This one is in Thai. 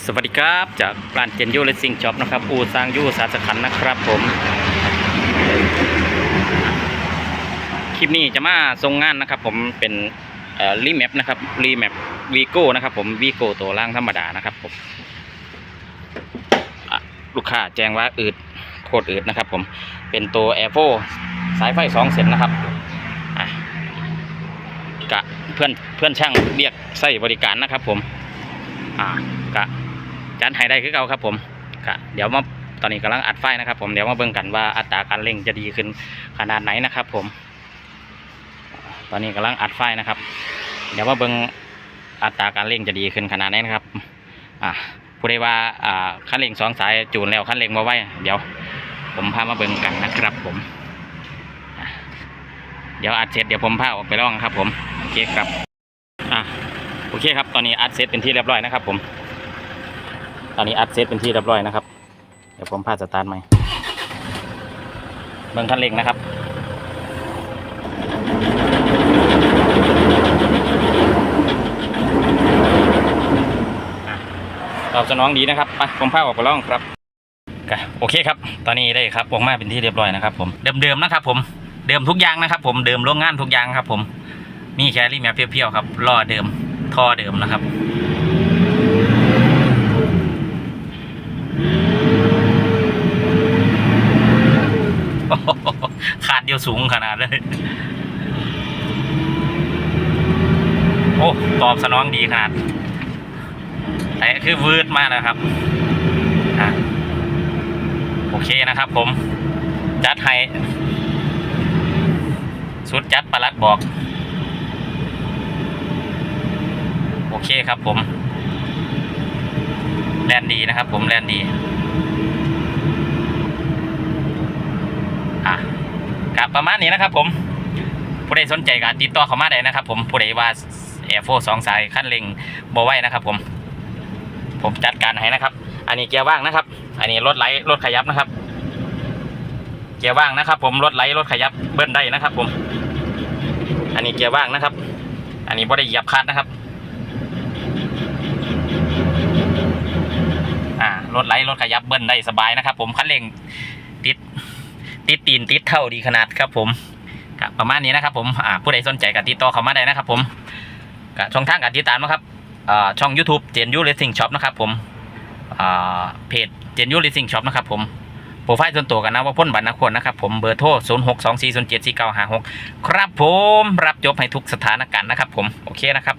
สวัสดีครับจากร้านเจนยูเลสซิ่งช็อปนะครับ อูซางยูสาสขันนะครับผม คลิปนี้จะมาทรงงานนะครับ ผมเป็นรีแมปนะครับรีแมปวีโก้นะครับผมวีโก้ตัวล่างธรรมดานะครับผมลูกค้าแจ้งว่าอืดโคตรอืดนะครับ ผมเป็นตัว a i r โฟสายไฟสองเส้นนะครับกะเพื่อนเพื่อนช่างเรียกใส่บริการนะครับ ผมอ่า จันให้ได้คือเก่าครับผมกะเดี๋ยวมาตอนนี้กำลังอัดไฟนะครับ ผมเดี๋ยวมาเบิ่งกันว่าอัตราการเร่งจะดีขึ้นขนาดไหนนะครับ ผม ตอนนี้กำลังอัดไฟนะครับ เดี๋ยวมาเบิ่งอัตราการเร่งจะดีขึ้นขนาดไหนนะครับ อ่าผู้ใดว่าอ่าคันเร่งสองสายจูนแล้วคันเร่งมาไว้เดี๋ยว ผมพามาเบิ่งกันนะครับ ผมเดี๋ยวอัดเสร็จเดี๋ยวผมพาออกไปลองครับ ผมโอเคครับอะโอเคครับ ตอนนี้อัดเซตเป็นที่เรียบร้อยนะครับ ผม ตอนนี้อัดเซตเป็นที่เรียบร้อยนะครับ เดี๋ยวผมพาสตาร์ทใหม่เบิ่งคันเร่งนะครับตอบสนองดีนะครับไปผมพาออกไปล่องครับโอเคครับ ตอนนี้ได้ครับออกมาเป็นที่เรียบร้อยนะครับผมเดิมๆนะครับ ผมเดิมทุกอย่างนะครับ ผมเดิมโรงงานทุกอย่างครับ ผมมีแครี่แมปเพียวๆครับล้อเดิมท่อเดิมนะครับ โอ้โห ขาดเดียวสูงขนาดเลย โอ้ ตอบสนองดีขนาด แต่คือวืดมากนะครับ โอเคนะครับผม จัดให้ สุดจัดประลัดบอก โอเคครับผม แลนดีนะครับผมแลนดี อะกับ ประมาณนี้นะครับผมผู้ใดสนใจก็ติดต่อเข้ามาได้นะครับ ผมผู้ใดว่าแอร์โฟสองสายขั้นเร่งบอไว้นะครับผมผมจัดการให้นะครับ อันนี้เกียร์ว่างนะครับ อันนี้รถไหลรถขยับนะครับ เกียร์ว่างนะครับ ผมรถไหลรถขยับเบิ้ลได้นะครับ ผม อันนี้เกียร์ว่างนะครับ อันนี้บ่ได้เหยียบคลัดนะครับ อ่ารถไหลรถขยับเบิ้ลได้สบายนะครับ ผมคันเร่ง ติดตีนติดเท่าดีขนาดครับผมก็ประมาณนี้นะครับผมอ่าผู้ใดสนใจก็ติดต่อเข้ามาได้นะครับผมก็ช่องทางการติดตามนะครับอ่าช่อง YouTube เจนยูเลสซิ่งช็อปนะครับผมอ่าเพจเจนยูเลสซิ่งช็อปนะครับผมโปรไฟล์ส่วนตัวกันนะว่าพ่นบัตรนักคนนะครับผมเบอร์โทร 0 6 2 4 0 7 4 9 5 6 ครับผมรับจบให้ทุกสถานการณ์นะครับผม โอเคนะครับ